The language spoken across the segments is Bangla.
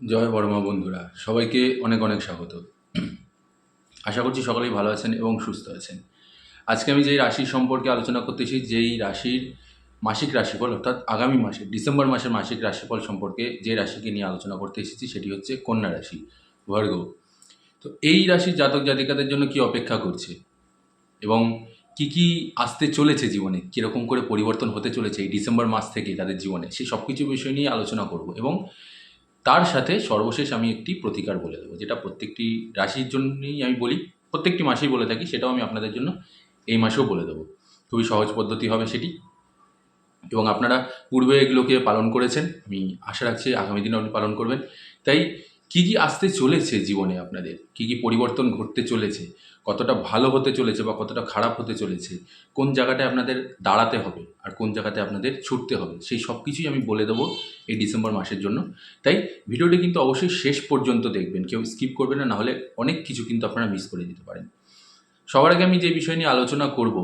জয় বড়মা বন্ধুরা, সবাইকে অনেক অনেক স্বাগত। আশা করছি সকলেই ভালো আছেন এবং সুস্থ আছেন। আজকে আমি যেই রাশি সম্পর্কে আলোচনা করতেছি, যেই রাশির মাসিক রাশিফল, অর্থাৎ আগামী মাসে, ডিসেম্বর মাসের মাসিক রাশিফল সম্পর্কে যে রাশিকে নিয়ে আলোচনা করতে এসেছি, সেটি হচ্ছে কন্যা রাশি ভর্গ তো এই রাশির জাতক জাতিকাদের জন্য কি অপেক্ষা করছে? এবং কি কি আসতে চলেছে জীবনে? কীরকম করে পরিবর্তন হতে চলেছে এই ডিসেম্বর মাস থেকে তাদের জীবনে? সেই সব কিছু বিষয় নিয়ে আলোচনা করব এবং তার সাথে সর্বশেষ আমি একটি প্রতিকার বলে দেবো, যেটা প্রত্যেকটি রাশির জন্যই আমি বলি, প্রত্যেকটি মাসেই বলে থাকি, সেটাও আমি আপনাদের জন্য এই মাসেও বলে দেবো। খুবই সহজ পদ্ধতি হবে সেটি। এবং আপনারা পূর্বে এগুলোকে পালন করেছেন, আমি আশা রাখছি আগামী দিনে আপনি পালন করবেন। তাই কি কি আসতে চলেছে জীবনে আপনাদের? কি কি পরিবর্তন ঘটতে চলেছে? কতটা ভালো হতে চলেছে বা কতটা খারাপ হতে চলেছে? কোন জায়গাটায় আপনাদের দাঁড়াতে হবে আর কোন জায়গাতে আপনাদের ছুটতে হবে? সেই সব কিছুই আমি বলে দেবো এই ডিসেম্বর মাসের জন্য। তাই ভিডিওটি কিন্তু অবশ্যই শেষ পর্যন্ত দেখবেন। কেউ স্কিপ করবেন না নাহলে অনেক কিছু কিন্তু আপনারা মিস করে দিতে পারেন। সবার আগে আমি যে বিষয় নিয়ে আলোচনা করব,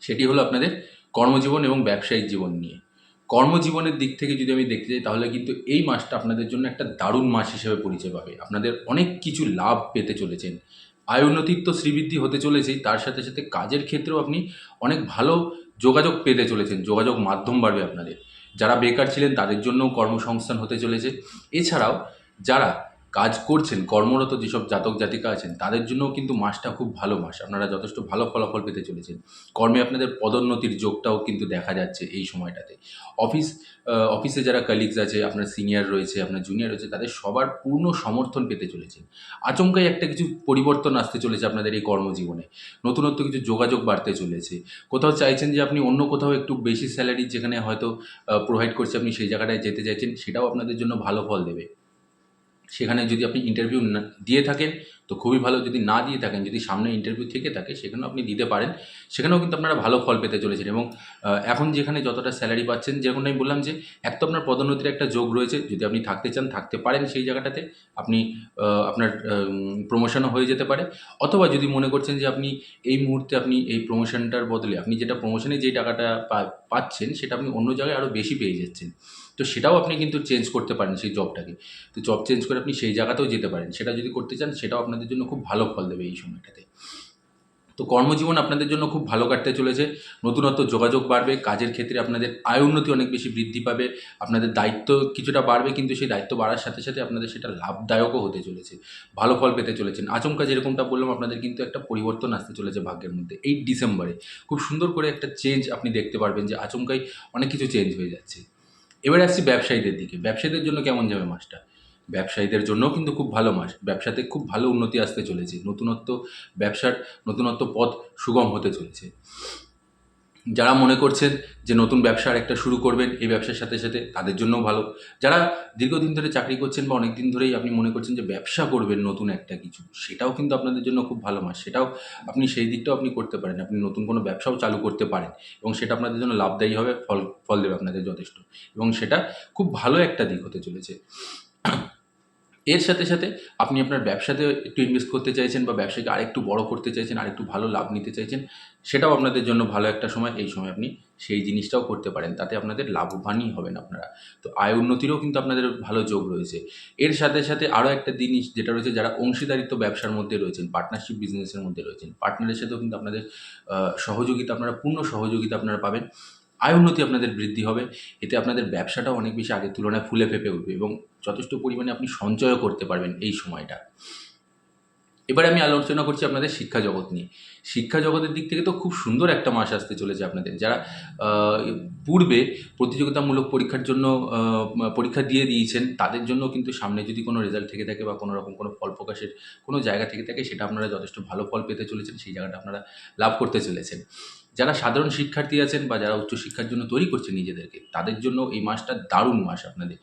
সেটি হলো আপনাদের কর্মজীবন এবং ব্যবসায়িক জীবন নিয়ে। কর্মজীবনের দিক থেকে যদি আমি দেখতে যাই, তাহলে কিন্তু এই মাসটা আপনাদের জন্য একটা দারুণ মাস হিসেবে পরিচয় পাবে। আপনাদের অনেক কিছু লাভ পেতে চলেছেন। আয় উন্নতির তো শ্রীবৃদ্ধি হতে চলেছেই তার সাথে সাথে কাজের ক্ষেত্রেও আপনি অনেক ভালো যোগাযোগ পেতে চলেছেন, যোগাযোগ মাধ্যম বাড়বে আপনাদের। যারা বেকার ছিলেন, তাদের জন্যও কর্মসংস্থান হতে চলেছে। এছাড়াও যারা কাজ করছেন, কর্মরত যেসব জাতক জাতিকা আছেন, তাদের জন্যও কিন্তু মাসটা খুব ভালো মাস। আপনারা যথেষ্ট ভালো ফলাফল পেতে চলেছেন। কর্মে আপনাদের পদোন্নতির যোগটাও কিন্তু দেখা যাচ্ছে এই সময়টাতে। অফিস অফিসে যারা কালিগস আছে, আপনার সিনিয়র রয়েছে, আপনার জুনিয়র রয়েছে, তাদের সবার পূর্ণ সমর্থন পেতে চলেছেন। আচমকাই একটা কিছু পরিবর্তন আসতে চলেছে আপনাদের এই কর্মজীবনে। নতুনত্ব কিছু যোগাযোগ বাড়তে চলেছে। কোথাও চাইছেন যে আপনি অন্য কোথাও একটু বেশি স্যালারি যেখানে হয়তো প্রোভাইড করছে আপনি সেই জায়গাটায় যেতে চাইছেন, সেটাও আপনাদের জন্য ভালো ফল দেবে। সেখানে যদি আপনি ইন্টারভিউ দিয়ে থাকেন, তো খুবই ভালো। যদি না দিয়ে থাকেন, যদি সামনে ইন্টারভিউ থেকে থাকে, সেখানেও আপনি দিতে পারেন। সেখানেও কিন্তু আপনারা ভালো ফল পেতে চলেছেন এবং এখন যেখানে যতটা স্যালারি পাচ্ছেন, যেরকম আমি বললাম যে, এক তো আপনার পদোন্নতির একটা যোগ রয়েছে। যদি আপনি থাকতে চান, থাকতে পারেন সেই জায়গাটাতে। আপনি আপনার প্রমোশনও হয়ে যেতে পারে। অথবা যদি মনে করছেন যে, আপনি এই মুহূর্তে আপনি এই প্রমোশনটার বদলে, আপনি যেটা প্রমোশনে যেই টাকাটা পাচ্ছেন, সেটা আপনি অন্য জায়গায় আরও বেশি পেয়ে যাচ্ছেন। তো সেটাও আপনি কিন্তু চেঞ্জ করতে পারেন সেই জবটাকে তো জব চেঞ্জ করে আপনি সেই জায়গাতেও যেতে পারেন। সেটা যদি করতে চান, সেটাও আপনাদের জন্য খুব ভালো ফল দেবে এই সময়টাতে। তো কর্মজীবন আপনাদের জন্য খুব ভালো কাটতে চলেছে। নতুনত্ব, যোগাযোগ বাড়বে, কাজের ক্ষেত্রে আপনাদের আয় উন্নতি অনেক বেশি বৃদ্ধি পাবে। আপনাদের দায়িত্ব কিছুটা বাড়বে, কিন্তু সেই দায়িত্ব বাড়ার সাথে সাথে আপনাদের সেটা লাভদায়কও হতে চলেছে। ভালো ফল পেতে চলেছেন আচমকা যেরকমটা বললাম, আপনাদের কিন্তু একটা পরিবর্তন আসতে চলেছে ভাগ্যের মধ্যে। এই ডিসেম্বরে খুব সুন্দর করে একটা চেঞ্জ আপনি দেখতে পারবেন যে আচমকাই অনেক কিছু চেঞ্জ হয়ে যাচ্ছে। এবারে আসছি ব্যবসায়ীদের দিকে। ব্যবসায়ীদের জন্য কেমন যাবে মাসটা? ব্যবসায়ীদের জন্যও কিন্তু খুব ভালো মাস। ব্যবসাতে খুব ভালো উন্নতি আসতে চলেছে। নতুনত্ব ব্যবসার নতুনত্ব পথ সুগম হতে চলেছে। যারা মনে করছেন যে নতুন ব্যবসার একটা শুরু করবেন, এই ব্যবসার সাথে সাথে তাদের জন্যও ভালো। যারা দীর্ঘদিন ধরে চাকরি করছেন বা অনেক দিন ধরেই আপনি মনে করছেন যে ব্যবসা করবেন নতুন একটা কিছু, সেটাও কিন্তু আপনাদের জন্য খুব ভালো মাস। সেটাও আপনি সেই দিকটাও আপনি করতে পারেন। আপনি নতুন কোনো ব্যবসাও চালু করতে পারেন এবং সেটা আপনাদের জন্য লাভদায়ী হবে, ফল ফল দেবে আপনাদের যথেষ্ট। এবং সেটা খুব ভালো একটা দিক হতে চলেছে। এর সাথে সাথে আপনি আপনার ব্যবসাতে একটু ইনভেস্ট করতে চাইছেন বা ব্যবসাকে আরেকটু বড় করতে চাইছেন, আরেকটু ভালো লাভ নিতে চাইছেন সেটাও আপনাদের জন্য ভালো একটা সময়, এই সময় আপনি সেই জিনিসটাও করতে পারেন। তাতে আপনাদের লাভবানই হবেন আপনারা। তো আয় উন্নতিরও কিন্তু আপনাদের ভালো যোগ রয়েছে। এর সাথে সাথে আরও একটা জিনিস যেটা রয়েছে, যারা অংশীদারিত্ব ব্যবসার মধ্যে রয়েছেন পার্টনারশিপ বিজনেসের মধ্যে রয়েছেন পার্টনারের সাথেও কিন্তু আপনাদের সহযোগিতা, আপনারা পূর্ণ সহযোগিতা আপনারা পাবেন। আয় উন্নতি আপনাদের বৃদ্ধি হবে। এতে আপনাদের ব্যবসাটাও অনেক বেশি আগের তুলনায় ফুলে ফেপে উঠবে এবং যথেষ্ট পরিমাণে আপনি সঞ্চয়ও করতে পারবেন এই সময়টা। এবারে আমি আলোচনা করছি আপনাদের শিক্ষা জগৎ নিয়ে। শিক্ষা জগতের দিক থেকে তো খুব সুন্দর একটা মাস আসতে চলেছে আপনাদের। যারা পূর্বে প্রতিযোগিতামূলক পরীক্ষার জন্য পরীক্ষা দিয়ে দিয়েছেন, তাদের জন্য কিন্তু সামনে যদি কোনো রেজাল্ট থেকে থাকে বা কোনো রকম কোনো ফল প্রকাশের কোনো জায়গা থেকে থাকে, সেটা আপনারা যথেষ্ট ভালো ফল পেতে চলেছেন, সেই জায়গাটা আপনারা লাভ করতে চলেছেন। যারা সাধারণ শিক্ষার্থী আছেন বা যারা উচ্চশিক্ষার জন্য তৈরি করছেন নিজেদেরকে, তাদের জন্য এই মাসটা দারুণ মাস আপনাদের।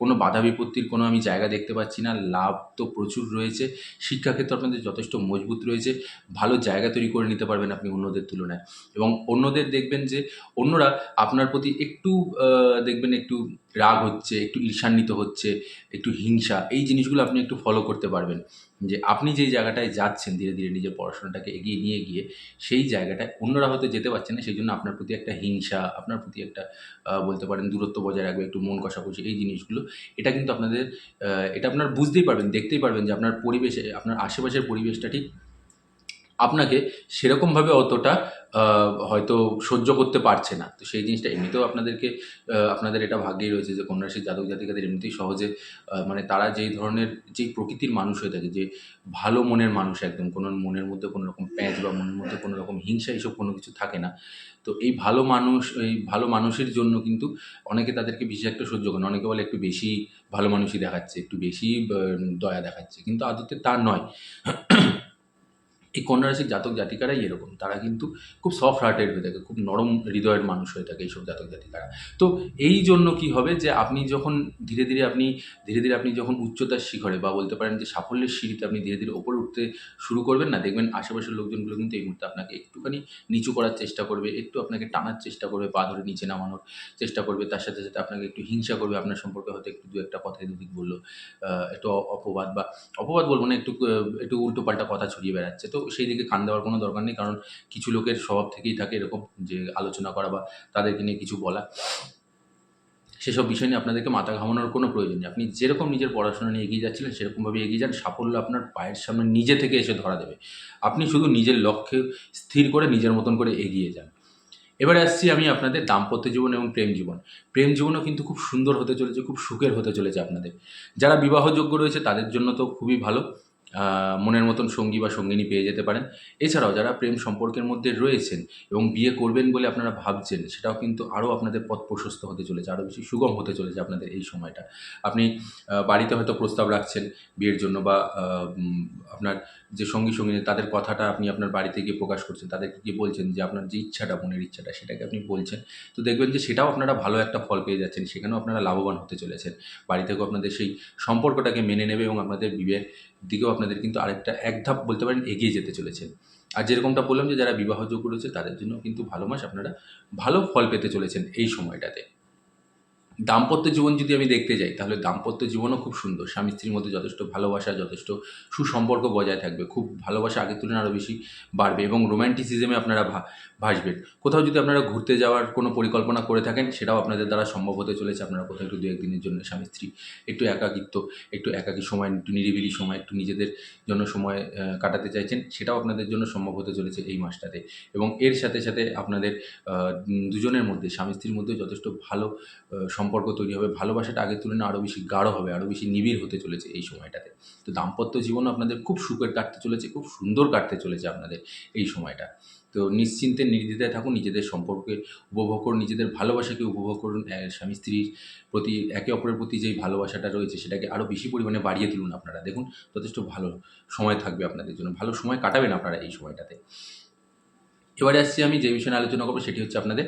কোনো বাধা বিপত্তির কোনো আমি জায়গা দেখতে পাচ্ছি না, লাভ তো প্রচুর রয়েছে, শিক্ষাক্ষেত্রে আপনাদের যথেষ্ট মজবুত রয়েছে, ভালো জায়গা তৈরি করে নিতে পারবেন আপনি অন্যদের তুলনায়। এবং অন্যদের দেখবেন যে, অন্যরা আপনার প্রতি একটু দেখবেন একটু রাগ হচ্ছে, একটু ঈর্ষান্বিত হচ্ছে, একটু হিংসা, এই জিনিসগুলো আপনি একটু ফলো করতে পারবেন। যে আপনি যেই জায়গাটায় যাচ্ছেন ধীরে ধীরে নিজের পড়াশোনাটাকে এগিয়ে নিয়ে গিয়ে, সেই জায়গাটায় অন্যরা হয়তো যেতে পারছে না সেই জন্য আপনার প্রতি একটা হিংসা, আপনার প্রতি একটা বলতে পারেন দূরত্ব বজায় রাখবে, একটু মন কষাকষি, এই জিনিসগুলো, এটা কিন্তু আপনাদের এটা আপনার বুঝতেই পারবেন, দেখতেই পারবেন যে আপনার পরিবেশে, আপনার আশেপাশের পরিবেশটা ঠিক আপনাকে সেরকমভাবে অতটা হয়তো সহ্য করতে পারছে না। তো সেই জিনিসটা এমনিতেও আপনাদেরকে আপনাদের এটা ভাগ্যেই রয়েছে যে কন্যা রাশির জাতক জাতিকাদের এমনিতেই সহজে মানে তারা যেই ধরনের, যেই প্রকৃতির মানুষ হয়ে থাকে, যে ভালো মনের মানুষ একদম, কোনো মনের মধ্যে কোনো রকম প্যাঁচ বা মনের মধ্যে কোনো রকম হিংসা এইসব কোনো কিছু থাকে না। তো এই ভালো মানুষ, এই ভালো মানুষের জন্য কিন্তু অনেকে তাদেরকে বিশেষ একটা সহ্য করে। অনেকে বলে একটু বেশি ভালো মানুষই দেখাচ্ছে, একটু বেশি দয়া দেখাচ্ছে। কিন্তু আদতে তা নয়। এই কন্যা রাশির জাতক জাতিকারাই এরকম। তারা কিন্তু খুব সফট হার্টেড হয়ে থাকে, খুব নরম হৃদয়ের মানুষ হয়ে থাকে এইসব জাতক জাতিকারা। তো এই জন্য কি হবে যে আপনি যখন ধীরে ধীরে আপনি, ধীরে ধীরে আপনি যখন উচ্চতার শিখরে বা বলতে পারেন যে সাফল্যের সিঁড়িতে আপনি ধীরে ধীরে ওপরে উঠতে শুরু করবেন না, দেখবেন আশেপাশের লোকজনগুলো কিন্তু এই মুহূর্তে আপনাকে একটুখানি নিচু করার চেষ্টা করবে, একটু আপনাকে টানার চেষ্টা করবে, পা ধরে নিচে নামানোর চেষ্টা করবে, তার সাথে সাথে আপনাকে একটু হিংসা করবে, আপনার সম্পর্কে হয়তো একটু দু একটা কথাই দুদিক বলল একটু অপবাদ বা, অপবাদ বলব না, একটু একটু উল্টো পাল্টা কথা ছড়িয়ে বেড়াচ্ছে। তো সেই দিকে কান দেওয়ার কোনো দরকার নেই, কারণ কিছু লোকের স্বভাব থেকেই থাকে এরকম যে আলোচনা করা বা তাদেরকে নিয়ে কিছু বলা। সেসব বিষয় নিয়ে আপনাদেরকে মাথা ঘামানোর কোনো প্রয়োজন নেই। আপনি যেরকম নিজের পড়াশোনা নিয়ে এগিয়ে যাচ্ছিলেন, সেরকমভাবে এগিয়ে যান, সাফল্য আপনার পায়ের সামনে নিজে থেকে এসে ধরা দেবে। আপনি শুধু নিজের লক্ষ্যে স্থির করে নিজের মতন করে এগিয়ে যান। এবারে আসছি আমি আপনাদের দাম্পত্য জীবন এবং প্রেম জীবন। প্রেম জীবনও কিন্তু খুব সুন্দর হতে চলেছে, খুব সুখের হতে চলেছে আপনাদের। যারা বিবাহযোগ্য রয়েছে তাদের জন্য তো খুবই ভালো। মনের মতন সঙ্গী বা সঙ্গিনী পেয়ে যেতে পারেন। এছাড়াও যারা প্রেম সম্পর্কের মধ্যে রয়েছেন এবং বিয়ে করবেন বলে আপনারা ভাবছেন, সেটাও কিন্তু আরও আপনাদের পথ প্রশস্ত হতে চলেছে, আরও বেশি সুগম হতে চলেছে আপনাদের এই সময়টা। আপনি বাড়িতে হয়তো প্রস্তাব রাখছেন বিয়ের জন্য বা আপনার যে সঙ্গী সঙ্গিনী, তাদের কথাটা আপনি আপনার বাড়িতে গিয়ে প্রকাশ করছেন, তাদেরকে গিয়ে বলছেন যে আপনার যে ইচ্ছাটা, মনের ইচ্ছাটা, সেটাকে আপনি বলছেন। তো দেখবেন যে সেটাও আপনারা ভালো একটা ফল পেয়ে যাচ্ছেন, সেখানেও আপনারা লাভবান হতে চলেছেন। বাড়ি থেকেও আপনাদের সেই সম্পর্কটাকে মেনে নেবে এবং আপনাদের বিয়ের দিকেও আপনাদের কিন্তু আরেকটা, এক ধাপ বলতে পারেন এগিয়ে যেতে চলেছেন আর যেরকমটা বললাম যে যারা বিবাহযোগ্য রয়েছে তাদের জন্য কিন্তু ভালো মাস আপনারা ভালো ফল পেতে চলেছেন এই সময়টাতে। দাম্পত্য জীবন যদি আমি দেখতে যাই তাহলে দাম্পত্য জীবনও খুব সুন্দর। স্বামী স্ত্রীর মধ্যে যথেষ্ট ভালোবাসা যথেষ্ট সুসম্পর্ক বজায় থাকবে। খুব ভালোবাসা আগের তুলনায় আরও বেশি বাড়বে এবং রোম্যান্টিসিজমে আপনারা ভাসবেন। কোথাও যদি আপনারা ঘুরতে যাওয়ার কোনো পরিকল্পনা করে থাকেন সেটাও আপনাদের দ্বারা সম্ভব হতে চলেছে। আপনারা কোথাও একটু দু একদিনের জন্য স্বামী স্ত্রী একটু একাকিত্ব একটু একাকী সময় একটু নিরিবিলি সময় একটু নিজেদের জন্য সময় কাটাতে চাইছেন সেটাও আপনাদের জন্য সম্ভব হতে চলেছে এই মাসটাতে। এবং এর সাথে সাথে আপনাদের দুজনের মধ্যে স্বামী স্ত্রীর মধ্যে যথেষ্ট ভালো আহ, সম্পর্ক তৈরি হবে, ভালোবাসাটা আগের তুলনায় আরও বেশি গাঢ় হবে আরও বেশি নিবিড় হতে চলেছে এই সময়টাতে। তো দাম্পত্য জীবন আপনাদের খুব সুখের কাটতে চলেছে, খুব সুন্দর কাটতে চলেছে আপনাদের এই সময়টা। তো নিশ্চিন্তে নির্দ্বিধায় থাকুন, নিজেদের সম্পর্কে উপভোগ করুন, নিজেদের ভালোবাসাকে উপভোগ করুন স্বামী স্ত্রীর প্রতি, একে অপরের প্রতি যেই ভালোবাসাটা রয়েছে সেটাকে আরও বেশি পরিমাণে বাড়িয়ে তুলুন আপনারা। দেখুন, যথেষ্ট ভালো সময় থাকবে আপনাদের জন্য, ভালো সময় কাটাবেন আপনারা এই সময়টাতে। এবারে আসছি আমি যে বিষয়ে আলোচনা করব, সেটি হচ্ছে আপনাদের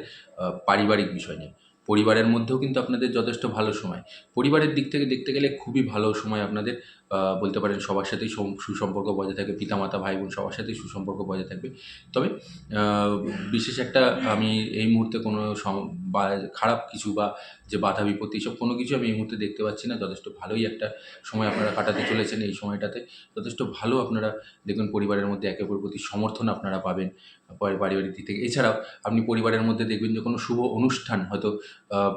পারিবারিক বিষয় নিয়ে। পরিবারের মধ্যেও কিন্তু আপনাদের যথেষ্ট ভালো সময়। পরিবারের দিক থেকে দেখতে গেলে খুবই ভালো সময় আপনাদের বলতে পারেন সবার সাথেই সম- সুসম্পর্ক বজায় থাকবে, পিতামাতা, ভাই বোন সবার সাথেই সুসম্পর্ক বজায় থাকবে। তবে বিশেষ একটা আমি এই মুহূর্তে কোনো বা খারাপ কিছু বা যে বাধা বিপত্তি এসব কোনো কিছু আমি এই মুহূর্তে দেখতে পাচ্ছি না। যথেষ্ট ভালোই একটা সময় আপনারা কাটাতে চলেছেন এই সময়টাতে। যথেষ্ট ভালো আপনারা দেখবেন পরিবারের মধ্যে একে অপরের প্রতি সমর্থন আপনারা পাবেন পরি- পারিবারিক দিক থেকে। এছাড়াও আপনি পরিবারের মধ্যে দেখবেন যে কোনো শুভ অনুষ্ঠান হয়তো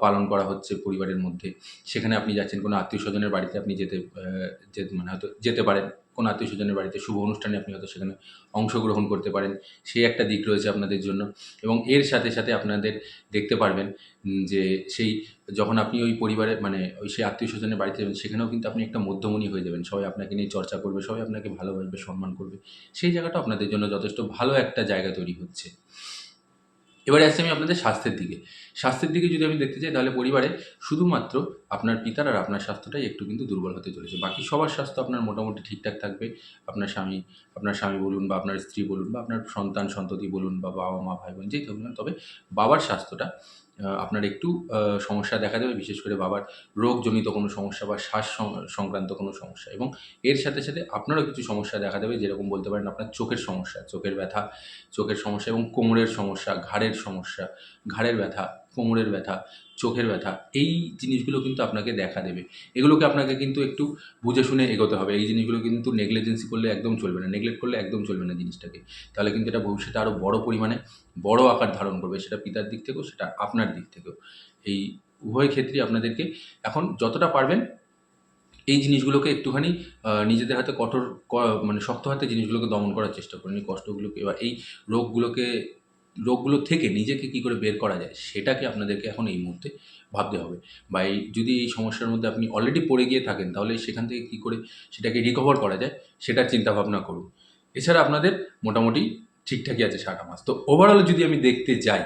পালন করা হচ্ছে পরিবারের মধ্যে। সেখানে আপনি যাচ্ছেন কোনো আত্মীয় স্বজনের বাড়িতে আপনি যেতে মানে হয়তো যেতে পারেন। কোনো আত্মীয় স্বজনের বাড়িতে শুভ অনুষ্ঠানে আপনি হয়তো সেখানে অংশগ্রহণ করতে পারেন সেই একটা দিক রয়েছে আপনাদের জন্য। এবং এর সাথে সাথে আপনাদের দেখতে পারবেন যে সেই যখন আপনি ওই পরিবারের মানে ওই সেই আত্মীয় স্বজনের বাড়িতে যাবেন, সেখানেও কিন্তু আপনি একটা মধ্যমণি হয়ে যাবেন। সবাই আপনাকে নিয়ে চর্চা করবে, সবাই আপনাকে ভালোবাসবে, সম্মান করবে। সেই জায়গাটা আপনাদের জন্য যথেষ্ট ভালো একটা জায়গা তৈরি হচ্ছে। এবারে আসছি আমি আপনাদের স্বাস্থ্যের দিকে। স্বাস্থ্যের দিকে যদি আমি দেখতে চাই তাহলে পরিবারে শুধুমাত্র আপনার পিতার আর আপনার স্বাস্থ্যটাই একটু কিন্তু দুর্বল হতে চলেছে। বাকি সবার স্বাস্থ্য আপনার মোটামুটি ঠিকঠাক থাকবে। আপনার স্বামী আপনার স্বামী বলুন বা আপনার স্ত্রী বলুন বা আপনার সন্তান, সন্ততি বলুন বা বাবা মা ভাই বোন যেই তবে বাবার স্বাস্থ্যটা আপনার একটু সমস্যা দেখা দেবে, বিশেষ করে বাবার রোগজনিত কোনো সমস্যা বা শ্বাস সংক্রান্ত কোনো সমস্যা। এবং এর সাথে সাথে আপনারও কিছু সমস্যা দেখা দেবে, যেরকম বলতে পারেন আপনার চোখের সমস্যা, চোখের ব্যথা, চোখের সমস্যা এবং কোমরের সমস্যা, ঘাড়ের সমস্যা, ঘাড়ের ব্যথা। কোমরের ব্যথা, চোখের ব্যথা, এই জিনিসগুলো কিন্তু আপনাকে দেখা দেবে। এগুলোকে আপনাকে কিন্তু একটু বুঝে শুনে এগোতে হবে। এই জিনিসগুলো কিন্তু নেগলেজেন্সি করলে একদম চলবে না, নেগলেক্ট করলে একদম চলবে না জিনিসটাকে। তাহলে কিন্তু এটা ভবিষ্যতে আরও বড় পরিমাণে বড় আকার ধারণ করবে, সেটা পিতার দিক থেকেও, সেটা আপনার দিক থেকেও। এই উভয় ক্ষেত্রেই আপনাদেরকে এখন যতটা পারবেন এই জিনিসগুলোকে একটুখানি নিজেদের হাতে কঠোর মানে শক্ত হাতে জিনিসগুলোকে দমন করার চেষ্টা করুন। এই কষ্টগুলোকে বা এই রোগগুলোকে রোগগুলো থেকে নিজেকে কি করে বের করা যায়, সেটাকে আপনাদেরকে এখন এই মুহূর্তে ভাবতে হবে। বা এই যদি এই সমস্যার মধ্যে আপনি অলরেডি পড়ে গিয়ে থাকেন, তাহলে সেখান থেকে কি করে সেটাকে রিকভার করা যায়, সেটার চিন্তা ভাবনা করুন। এছাড়া আপনাদের মোটামুটি ঠিকঠাকই আছে সারা মাস। তো ওভারঅল যদি আমি দেখতে যাই,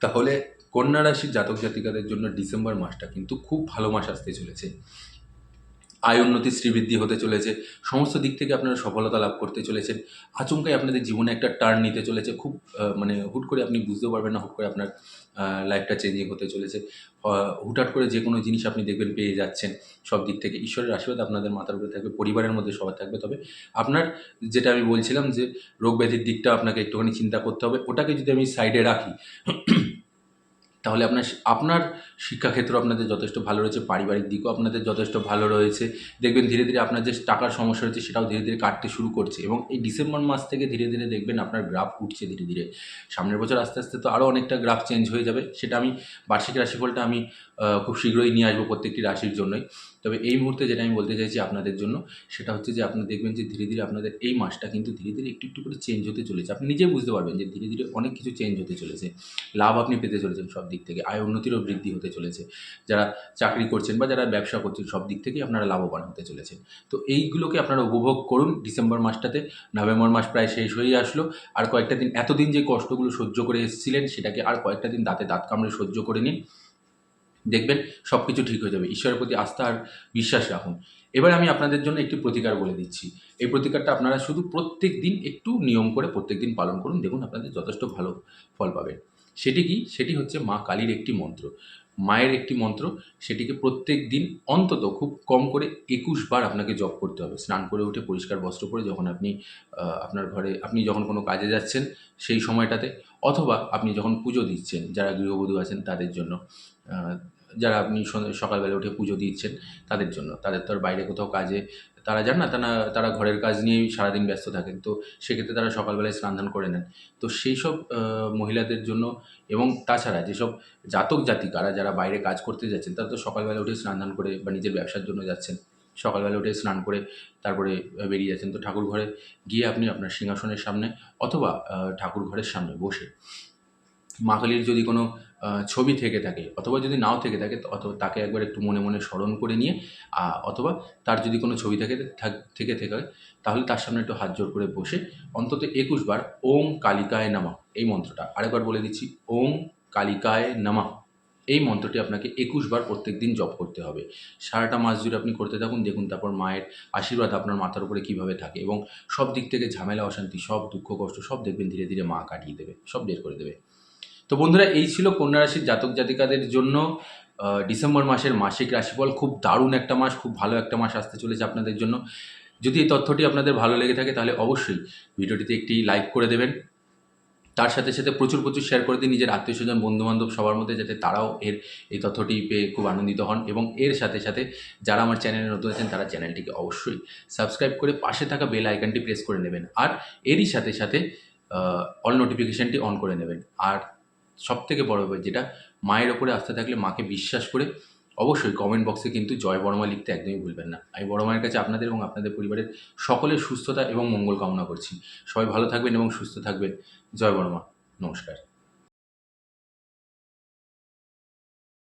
তাহলে কন্যা রাশির জাতক জাতিকাদের জন্য ডিসেম্বর মাসটা কিন্তু খুব ভালো মাস আসতে চলেছে। আয় উন্নতি শ্রীবৃদ্ধি হতে চলেছে। সমস্ত দিক থেকে আপনারা সফলতা লাভ করতে চলেছেন। আচমকাই আপনাদের জীবনে একটা টার্ন নিতে চলেছে। খুব মানে হুট করে আপনি বুঝতেও পারবেন না, হুট করে আপনার লাইফটা চেঞ্জিং হতে চলেছে। হুটহাট করে যে কোনো জিনিস আপনি দেখবেন পেয়ে যাচ্ছেন সব দিক থেকে। ঈশ্বরের আশীর্বাদ আপনাদের মাথার উপরে থাকবে, পরিবারের মধ্যে সবার থাকবে। তবে আপনার যেটা আমি বলছিলাম যে রোগ ব্যাধির দিকটা আপনাকে একটুখানি চিন্তা করতে হবে। ওটাকে যদি আমি সাইডে রাখি তাহলে আপনার আপনার শিক্ষাক্ষেত্র আপনাদের যথেষ্ট ভালো রয়েছে, পারিবারিক দিকও আপনাদের যথেষ্ট ভালো রয়েছে। দেখবেন ধীরে ধীরে আপনার যে টাকার সমস্যা রয়েছে সেটাও ধীরে ধীরে কাটতে শুরু করছে এবং এই ডিসেম্বর মাস থেকে ধীরে ধীরে দেখবেন আপনার গ্রাফ উঠছে ধীরে ধীরে। সামনের বছর আস্তে আস্তে তো আরও অনেকটা গ্রাফ চেঞ্জ হয়ে যাবে, সেটা আমি বার্ষিক রাশিফলটা আমি খুব শীঘ্রই নিয়ে আসব প্রত্যেকটি রাশির জন্যই। তবে এই মুহূর্তে যেটা আমি বলতে চাইছি আপনাদের জন্য, সেটা হচ্ছে যে আপনি দেখবেন যে ধীরে ধীরে আপনাদের এই মাসটা কিন্তু ধীরে ধীরে একটু একটু করে চেঞ্জ হতে চলেছে। আপনি নিজেই বুঝতে পারবেন যে ধীরে ধীরে অনেক কিছু চেঞ্জ হতে চলেছে। লাভ আপনি পেতে চলেছেন সব দিক থেকে, আয় উন্নতিরও বৃদ্ধি হতে চলেছে। যারা চাকরি করছেন বা যারা ব্যবসা করছেন, সব দিক থেকেই আপনারা লাভবান হতে চলেছেন। তো এইগুলোকে আপনারা উপভোগ করুন ডিসেম্বর মাসটাতে। নভেম্বর মাস প্রায় শেষ হয়েই আসলো। আর কয়েকটা দিন, এতদিন যে কষ্টগুলো সহ্য করে এসেছিলেন, সেটাকে আর কয়েকটা দিন দাঁতে দাঁত কামড়ে সহ্য করে নিন। দেখবেন সব কিছু ঠিক হয়ে যাবে। ঈশ্বরের প্রতি আস্থা আর বিশ্বাস রাখুন। এবার আমি আপনাদের জন্য একটি প্রতিকার বলে দিচ্ছি। এই প্রতিকারটা আপনারা শুধু প্রত্যেক দিন একটু নিয়ম করে প্রত্যেক দিন পালন করুন। দেখুন, আপনাদের যথেষ্ট ভালো ফল পাবেন। সেটি কি? সেটি হচ্ছে মা কালীর একটি মন্ত্র। মায়ের একটি মন্ত্র, সেটিকে প্রত্যেক দিন অন্তত খুব কম করে একুশ বার আপনাকে জপ করতে হবে। স্নান করে উঠে পরিষ্কার বস্ত্র পরে যখন আপনি আপনার ঘরে, আপনি যখন কোনো কাজে যাচ্ছেন সেই সময়টাতে, অথবা আপনি যখন পুজো দিচ্ছেন, যারা গৃহবধূ আছেন তাদের জন্য যারা আপনি সকালবেলা উঠে পুজো দিচ্ছেন, তাদের জন্য। তাদের তো আর বাইরে কোথাও কাজে, তারা যান না, তারা তারা ঘরের কাজ নিয়েই সারাদিন ব্যস্ত থাকেন। তো সেক্ষেত্রে তারা সকালবেলায় স্নানধান করে নেন। তো সেই সব মহিলাদের জন্য এবং তাছাড়া যেসব জাতক জাতিকারা যারা বাইরে কাজ করতে যাচ্ছেন, তারা তো সকালবেলা উঠে স্নানধান করে বা নিজের ব্যবসার জন্য যাচ্ছেন। সকালবেলা উঠে স্নান করে তারপরে বেরিয়ে যাচ্ছেন। তো ঠাকুর ঘরে গিয়ে আপনি আপনার সিংহাসনের সামনে অথবা ঠাকুর ঘরের সামনে বসে। মা কালীর যদি কোনো ছবি থেকে থাকে, অথবা যদি নাও থেকে থাকে অথবা তাকে একবার একটু মনে মনে স্মরণ করে নিয়ে অথবা তার যদি কোনো ছবি থাকে, থাক- থেকে, তাহলে তার সামনে একটু হাত জোর করে বসে, অন্তত একুশ বার ওম কালিকায় নামা, এই মন্ত্রটা, আরেকবার বলে দিচ্ছি, ওম কালিকায় নামা, এই মন্ত্রটি আপনাকে একুশ বার প্রত্যেক দিন জপ করতে হবে। সারাটা মাস জুড়ে আপনি করতে থাকুন, দেখুন তারপর মায়ের আশীর্বাদ আপনার মাথার উপরে কীভাবে থাকে, এবং সব দিক থেকে ঝামেলা, অশান্তি, সব দুঃখ, কষ্ট, সব দেখবেন ধীরে ধীরে মা কাটিয়ে দেবে, সব বের করে দেবে। তো বন্ধুরা, এই ছিল কন্যা রাশির জাতক জাতিকাদের জন্য ডিসেম্বর মাসের মাসিক রাশিফল। খুব দারুণ একটা মাস, খুব ভালো একটা মাস আসতে চলেছে আপনাদের জন্য। যদি এই তথ্যটি আপনাদের ভালো লেগে থাকে, তাহলে অবশ্যই ভিডিওটিতে একটি লাইক করে দেবেন। তার সাথে সাথে প্রচুর প্রচুর শেয়ার করে দিন নিজের আত্মীয় স্বজন বন্ধু বান্ধব সবার মধ্যে, যাতে তারাও এর এই তথ্যটি পেয়ে খুব আনন্দিত হন। এবং এর সাথে সাথে যারা আমার চ্যানেলে নতুন আছেন, তারা চ্যানেলটিকে অবশ্যই সাবস্ক্রাইব করে পাশে থাকা বেল আইকনটি প্রেস করে নেবেন। আর এরই সাথে সাথে অল নোটিফিকেশানটি অন করে নেবেন। আর সব থেকে বড় ব্যাপার যেটা মায়ের ওপরে আস্থা থাকলে মাকে বিশ্বাস করে অবশ্যই কমেন্ট বক্সে কিন্তু জয় বড়মা লিখতে একদমই ভুলবেন না। আমি বড় মায়ের কাছে আপনাদের এবং আপনাদের পরিবারের সকলের সুস্থতা এবং মঙ্গল কামনা করছি। সবাই ভালো থাকবেন এবং সুস্থ থাকবেন। জয় বড়মা। নমস্কার।